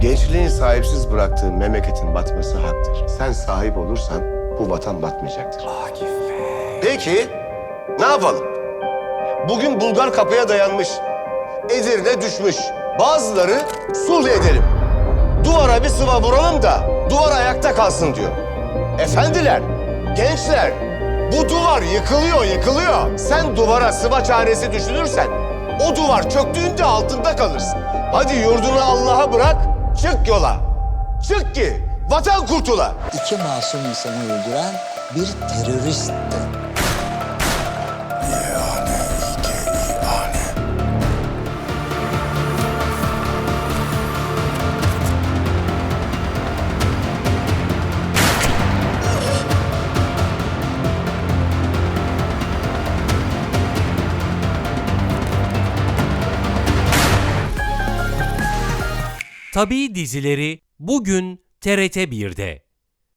Gençliğin sahipsiz bıraktığı memleketin batması haktır. Sen sahip olursan bu vatan batmayacaktır. Peki ne yapalım? Bugün Bulgar kapıya dayanmış. Edirne düşmüş. Bazıları sulh edelim. Duvara bir sıva vuralım da duvar ayakta kalsın diyor. Efendiler, gençler bu duvar yıkılıyor, yıkılıyor. Sen duvara sıva çaresi düşünürsen o duvar çöktüğünde altında kalırsın. Hadi yurdunu Allah'a bırak, çık yola. Çık ki vatan kurtula. İki masum insanı öldüren bir teröristti. Tabii dizileri bugün TRT 1'de.